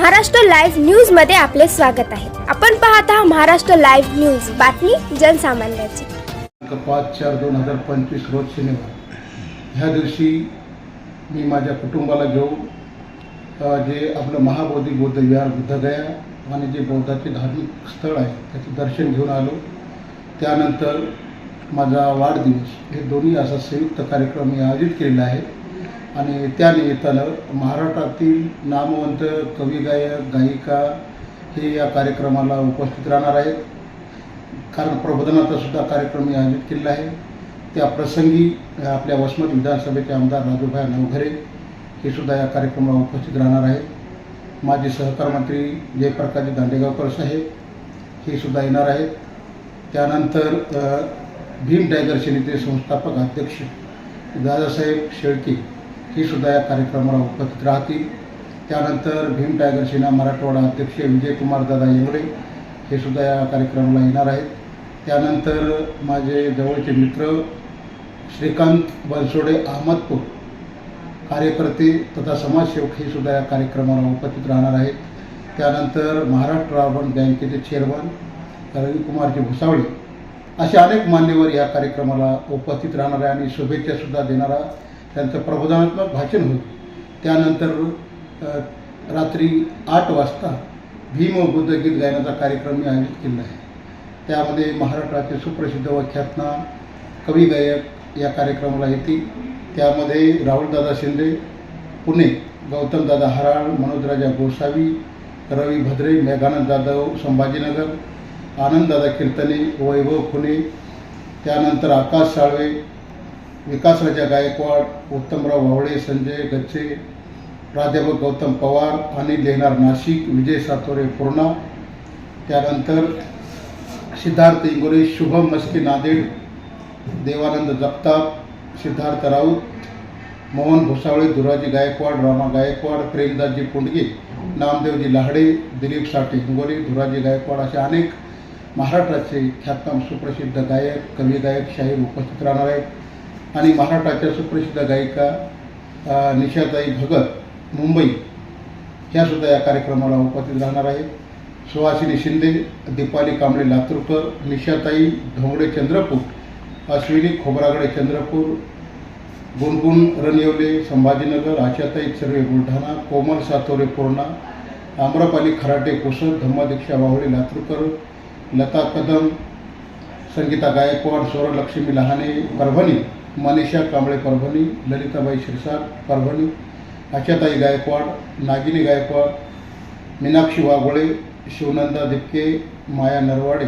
Maharashtra live न्यूजमध्ये आपले स्वागत आहे. आपण पाहत आहात महाराष्ट्र लाईव्ह न्यूज. बातमी जनसामान्याची. पाच चार दोन हजार पंचवीस रोज शनिवार ह्या दिवशी मी माझ्या कुटुंबाला घेऊन जे आपलं महाबोधी बौद्ध विहार बुद्धगया आणि जे बौद्धाचे धार्मिक स्थळ आहे त्याचे दर्शन घेऊन आलो. त्यानंतर माझा वाढदिवस हे दोन्ही असा संयुक्त कार्यक्रम मी आयोजित केलेला आहे. आणि त्या निमित्तानं महाराष्ट्रातील नामवंत कवी गायक गायिका हे या कार्यक्रमाला उपस्थित राहणार आहेत. कारण प्रबोधनाचा सुद्धा कार्यक्रम मी आयोजित केलेला आहे. त्या प्रसंगी आपल्या वसमत विधानसभेचे आमदार राजूभाई नवघरे हे सुद्धा या कार्यक्रमाला उपस्थित राहणार आहेत. माजी सहकार मंत्री जयप्रकाशजी दांडेगावकर साहेब हे सुद्धा येणार आहेत. त्यानंतर भीम टायगर सेनेचे संस्थापक अध्यक्ष दादासाहेब शेळके ही सुद्धा या कार्यक्रमाला उपस्थित राहतील. त्यानंतर भीम टायगर सेना मराठवाडा अध्यक्ष विजयकुमार दादा येंगडे हे सुद्धा या कार्यक्रमाला येणार आहेत. त्यानंतर माझे जवळचे मित्र श्रीकांत बनसोडे अहमदपूर कार्यकर्ते तथा समाजसेवक हे सुद्धा या कार्यक्रमाला उपस्थित राहणार आहेत. त्यानंतर महाराष्ट्र अर्बन बँकेचे चेअरमन रविकुमारजी भुसावळे असे अनेक मान्यवर या कार्यक्रमाला उपस्थित राहणार आहे आणि शुभेच्छासुद्धा देणारा त्यांचं प्रबोधनात्मक भाषण होईल. त्यानंतर रात्री आठ वाजता भीम बुद्ध गीत गायनाचा कार्यक्रम मी आयोजित केला आहे. त्यामध्ये महाराष्ट्राचे सुप्रसिद्ध व ख्यातनाम कवी गायक या कार्यक्रमाला येतील. त्यामध्ये राहुलदादा शिंदे पुणे गौतमदादा हराळ मनोजराजा गोसावी रवी भद्रे मेघानंद जाधव संभाजीनगर आनंददादा कीर्तने वैभव खुने त्यानंतर आकाश साळवे विकासराजा गायकवाड उत्तमराव वावळे संजय गच्छे प्राध्यापक गौतम पवार अनिल लेणार नाशिक विजय सातोरे पूर्णा. त्यानंतर सिद्धार्थ इंगोरे शुभम मस्के नांदेड देवानंद जगताप सिद्धार्थ राऊत मोहन भुसावळे दुराजी गायकवाड रामा गायकवाड प्रेमदासजी पुंडगे नामदेवजी लाहडे दिलीप साठे हिंगोरे धुराजी गायकवाड असे अनेक महाराष्ट्राचे ख्यातनाम सुप्रसिद्ध गायक कवी गायक शाहीर उपस्थित राहणार आहेत. आणि महाराष्ट्राच्या सुप्रसिद्ध गायिका निशाताई भगत मुंबई ह्यासुद्धा या कार्यक्रमाला उपस्थित राहणार आहेत. सुहासिनी शिंदे दीपाली कांबळे लातूरकर निशाताई ढोंगडे चंद्रपूर अश्विनी खोबरागडे चंद्रपूर गुणगुण रणयवले संभाजीनगर आशाताई चर्वे बुलढाणा कोमल सातोरे पूर्णा आम्रपाली खराटे पुसद धम्मदीक्षा वाहुळे लातूरकर लता कदम संगीता गायकवाड सौरलक्ष्मी लहाने परभणी मनीषा कांबळे परभणी ललिताबाई शिरसाट परभणी आशाताई गायकवाड नागिनी गायकवाड मीनाक्षी वाघोळे शिवनंदा दिपके माया नरवाडे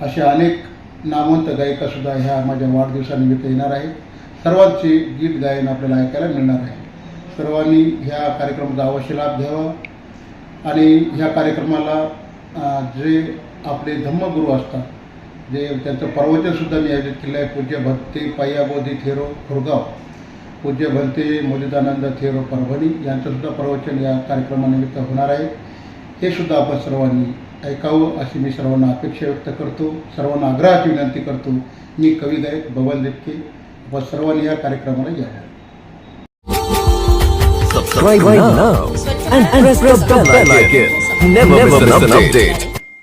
अशा अनेक नामवंत गायिकासुद्धा ह्या माझ्या वाढदिवसानिमित्त येणार आहेत. सर्वांचे गीत गायन आपल्याला ऐकायला मिळणार आहे. सर्वांनी ह्या कार्यक्रमाचा अवश्य लाभ घ्यावा आणि ह्या कार्यक्रमाला जे आपले धम्मगुरू असतात जे त्यांचं प्रवचनसुद्धा मी आयोजित केलं आहे पूज्य भक्ती पय्याबोधी थेरो खुरगाव पूज्य भंते मोदितानंद थेरो परभणी यांचंसुद्धा प्रवचन या कार्यक्रमानिमित्त होणार आहे. हे सुद्धा आपण सर्वांनी ऐकावं अशी मी सर्वांना अपेक्षा व्यक्त करतो. सर्वांना आग्रहाची विनंती करतो. मी कवी गायक बबन देपके व सर्वांनी या कार्यक्रमाला यावं. Subscribe now and, and press the bell icon. Never, miss an update.